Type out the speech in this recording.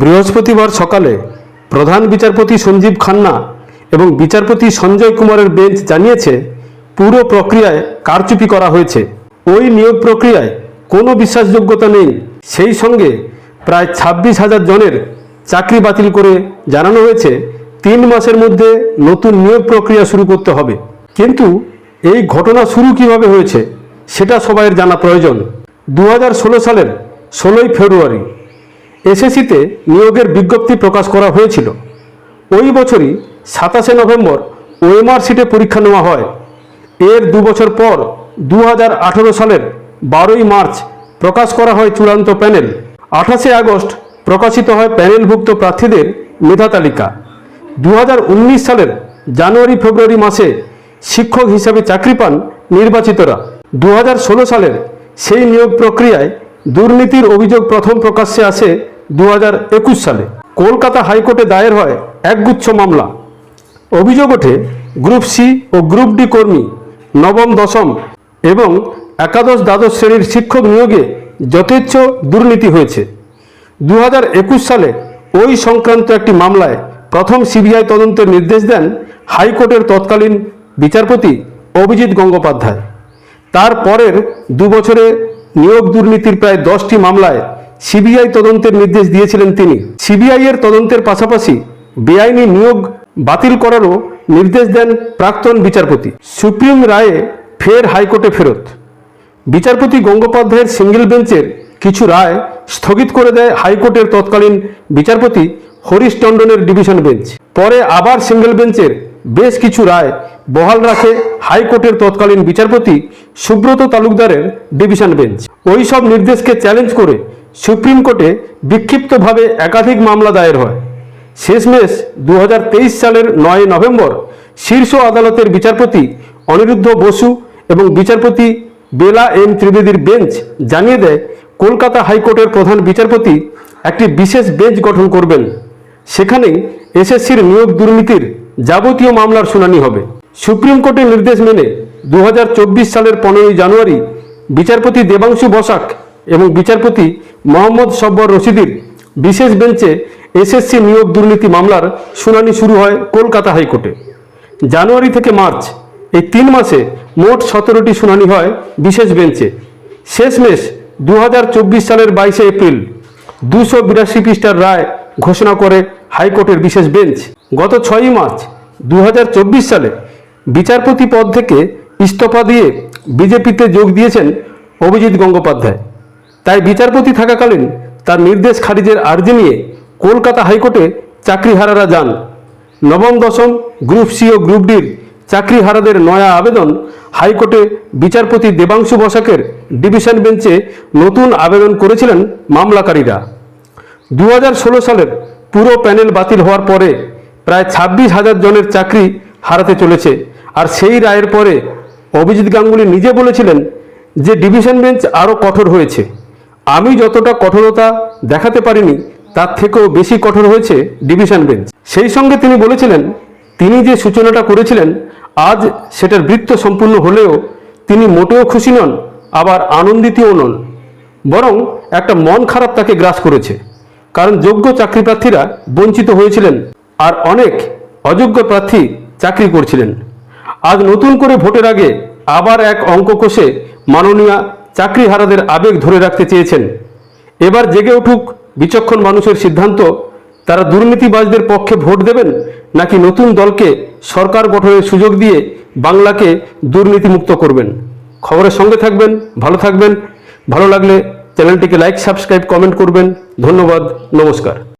বৃহস্পতিবার সকালে প্রধান বিচারপতি সঞ্জীব খান্না এবং বিচারপতি সঞ্জয় কুমারের বেঞ্চ জানিয়েছে, পুরো প্রক্রিয়ায় কারচুপি করা হয়েছে। ওই নিয়োগ প্রক্রিয়ায় কোনো বিশ্বাসযোগ্যতা নেই। সেই সঙ্গে প্রায় ছাব্বিশ হাজার জনের চাকরি বাতিল করে জানানো হয়েছে, তিন মাসের মধ্যে নতুন নিয়োগ প্রক্রিয়া শুরু করতে হবে। কিন্তু এই ঘটনা শুরু কীভাবে হয়েছে, সেটা সবাইয়ের জানা প্রয়োজন। দু হাজার ষোলো সালের ষোলোই ফেব্রুয়ারি এসএসসিতে নিয়োগের বিজ্ঞপ্তি প্রকাশ করা হয়েছিল। ওই বছরই সাতাশে নভেম্বর ওএমআর সিটে পরীক্ষা নেওয়া হয়। এর দু বছর পর দু হাজার আঠেরো সালের বারোই মার্চ প্রকাশ করা হয় চূড়ান্ত প্যানেল। আঠাশে আগস্ট প্রকাশিত হয় প্যানেলভুক্ত প্রার্থীদের মেধা তালিকা। দু হাজার উনিশ সালের জানুয়ারি ফেব্রুয়ারি মাসে শিক্ষক হিসাবে চাকরি পান নির্বাচিতরা। দু হাজার ষোলো সালের সেই নিয়োগ প্রক্রিয়ায় দুর্নীতির অভিযোগ প্রথম প্রকাশ্যে আসে দু হাজার একুশ সালে কলকাতা হাইকোর্টে দায়ের হয় একগুচ্ছ মামলা। অভিযোগ ওঠে গ্রুপ সি ও গ্রুপ ডি কর্মী নবম, দশম এবং একাদশ দ্বাদশ শ্রেণির শিক্ষক নিয়োগে যথেচ্ছ দুর্নীতি হয়েছে। দু হাজার একুশ সালে ওই সংক্রান্ত একটি মামলায় প্রথম সিবিআই তদন্তের নির্দেশ দেন হাইকোর্টের তৎকালীন বিচারপতি অভিজিৎ গঙ্গোপাধ্যায়। তারপরের দু বছরে নিয়োগ দুর্নীতির প্রায় দশটি মামলায় সিবিআই তদন্তের নির্দেশ দিয়েছিলেন তিনি। সিবিআই এর তদন্তের পাশাপাশি বেআইনি নিয়োগ বাতিল করারও নির্দেশ দেন প্রাক্তন বিচারপতি। সুপ্রিম রায়ে ফের হাইকোর্টে ফেরত। বিচারপতি গঙ্গোপাধ্যায়ের সিঙ্গেল বেঞ্চের কিছু রায় স্থগিত করে দেয় হাইকোর্টের তৎকালীন বিচারপতি হরিশ টন্ডনের ডিভিশন বেঞ্চ। পরে আবার সিঙ্গেল বেঞ্চের বেশ কিছু রায় বহাল রাখে হাইকোর্টের তৎকালীন বিচারপতি সুব্রত তালুকদারের ডিভিশন বেঞ্চ। ওই সব নির্দেশকে চ্যালেঞ্জ করে সুপ্রিম কোর্টে বিক্ষিপ্তভাবে একাধিক মামলা দায়ের হয়। শেষমেশ দু হাজার তেইশ সালের নয় নভেম্বর শীর্ষ আদালতের বিচারপতি অনিরুদ্ধ বসু এবং বিচারপতি বেলা এম ত্রিবেদীর বেঞ্চ জানিয়ে দেয়, কলকাতা হাইকোর্টের প্রধান বিচারপতি একটি বিশেষ বেঞ্চ গঠন করবেন। সেখানেই এসএসসির নিয়োগ দুর্নীতির যাবতীয় মামলার শুনানি হবে। সুপ্রিম কোর্টের নির্দেশ মেনে দু হাজার চব্বিশ সালের পনেরোই জানুয়ারি বিচারপতি দেবাংশু বসাক এবং বিচারপতি মোহাম্মদ সব্বর রশিদির বিশেষ বেঞ্চে এসএসসি নিয়োগ দুর্নীতি মামলার শুনানি শুরু হয় কলকাতা হাইকোর্টে। জানুয়ারি থেকে মার্চ, এই তিন মাসে মোট সতেরোটি শুনানি হয় বিশেষ বেঞ্চে। শেষমেশ দু হাজার চব্বিশ সালের বাইশে এপ্রিল দুশো বিরাশি পৃষ্ঠার রায় ঘোষণা করে হাইকোর্টের বিশেষ বেঞ্চ। গত ছয়ই মার্চ দু হাজার চব্বিশ সালে বিচারপতি পদ থেকে ইস্তফা দিয়ে বিজেপিতে যোগ দিয়েছেন অভিজিৎ গঙ্গোপাধ্যায়। তাই বিচারপতি থাকাকালীন তার নির্দেশ খারিজের আর্জি নিয়ে কলকাতা হাইকোর্টে চাকরিহারারা যান। নবম, দশম গ্রুপ সি ও গ্রুপ ডির চাকরিহারাদের নয়া আবেদন হাইকোর্টে বিচারপতি দেবাংশু বসাকের ডিভিশন বেঞ্চে নতুন আবেদন করেছিলেন মামলাকারীরা। দু হাজার ষোলো সালের পুরো প্যানেল বাতিল হওয়ার পরে প্রায় ছাব্বিশ হাজার জনের চাকরি হারাতে চলেছে। আর সেই রায়ের পরে অভিজিৎ গাঙ্গুলি নিজে বলেছিলেন যে ডিভিশন বেঞ্চ আরও কঠোর হয়েছে। আমি যতটা কঠোরতা দেখাতে পারিনি, তার থেকেও বেশি কঠোর হয়েছে ডিভিশন বেঞ্চ। সেই সঙ্গে তিনি বলেছিলেন, তিনি যে সূচনাটা করেছিলেন, আজ সেটার বৃত্ত সম্পূর্ণ হলেও তিনি মোটেও খুশি নন, আবার আনন্দিতও নন। বরং একটা মন খারাপ তাকে গ্রাস করেছে। কারণ যোগ্য চাকরি প্রার্থীরা বঞ্চিত হয়েছিলেন, আর অনেক অযোগ্য প্রার্থী চাকরি করছিলেন। আজ নতুন করে ভোটের আগে আবার এক অঙ্ক কষে মাননীয়া চাকরিহারাদের আবেগ ধরে রাখতে চেয়েছেন। এবার জেগে উঠুক বিচক্ষণ মানুষের সিদ্ধান্ত, তারা দুর্নীতিবাজদের পক্ষে ভোট দেবেন নাকি নতুন দলকে সরকার গঠনের সুযোগ দিয়ে বাংলাকে দুর্নীতিমুক্ত করবেন? খবরের সঙ্গে থাকবেন, ভালো থাকবেন। ভালো লাগলে চ্যানেলটিকে লাইক সাবস্ক্রাইব কমেন্ট করবেন। ধন্যবাদ, নমস্কার।